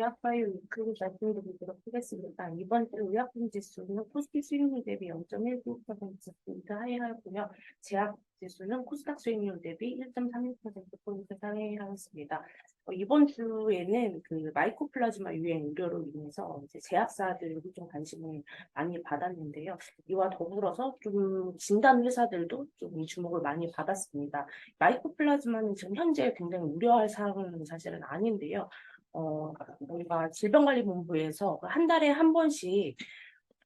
제약바이오 위클리 말씀드리도록 하겠습니다. 이번 주 의약품 지수는 코스피 수익률 대비 0.19% 하회하였고요. 제약 지수는 코스닥 수익률 대비 1.36%포인트 상회하였습니다. 어, 이번 주에는 그 마이코플라즈마 유행 우려로 인해서 이제 제약사들이 좀 관심을 많이 받았는데요. 이와 더불어서 좀 진단 회사들도 좀이 주목을 많이 받았습니다. 마이코플라즈마는 지금 현재 굉장히 우려할 사항은 사실은 아닌데요. 어, 우리가 질병관리본부에서 그한 달에 한 번씩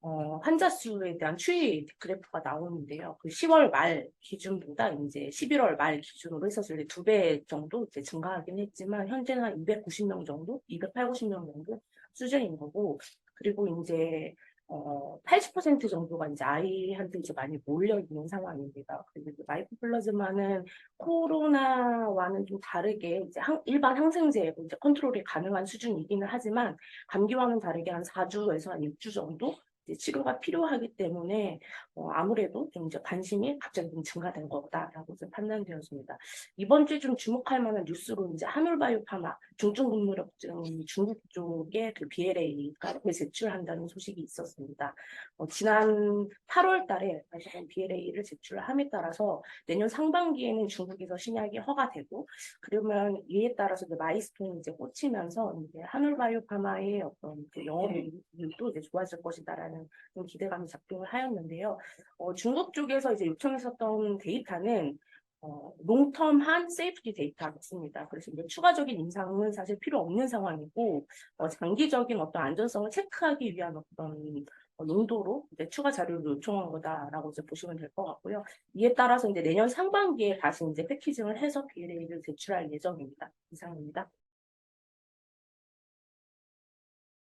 어, 환자 수에 대한 추이 그래프가 나오는데요. 그 10월 말 기준보다 이제 11월 말 기준으로 했었을 때두배 정도 이제 증가하긴 했지만 현재는 한 290명 정도, 280명 정도 수준인 거고 그리고 이제 어, 80% 정도가 이제 아이한테 이제 많이 몰려 있는 상황입니다. 그리고 이제 마이코플라즈마는 코로나와는 좀 다르게 이제 항- 일반 항생제로 이제 컨트롤이 가능한 수준이기는 하지만 감기와는 다르게 한 4주에서 한 6주 정도 치료가 필요하기 때문에 어, 아무래도 좀 이제 관심이 갑자기 좀 증가된 거다라고 좀 판단되었습니다. 이번 주에 좀 주목할 만한 뉴스로 이제 한울바이오파마 중증근무력증 중국 쪽에 그 BLA가 제출한다는 소식이 있었습니다. 어, 지난 8월 달에 사실은 BLA를 제출함에 따라서 내년 상반기에는 중국에서 신약이 허가되고 그러면 이에 따라서 이제 마이스톤이 이제 꽂히면서 이제 한울바이오파마의 어떤 그 영업률도 이제 좋아질 것이다라는 좀 기대감이 작동을 하였는데요. 어, 중국 쪽에서 이제 요청했었던 데이터는 어, 롱텀한 세이프티 데이터 같습니다. 그래서 이제 추가적인 인상은 사실 필요 없는 상황이고 어, 장기적인 어떤 안전성을 체크하기 위한 어떤 어, 농도로 이제 추가 자료를 요청한 거다라고 이제 보시면 될 것 같고요. 이에 따라서 이제 내년 상반기에 다시 이제 패키징을 해서 BLA를 제출할 예정입니다. 이상입니다.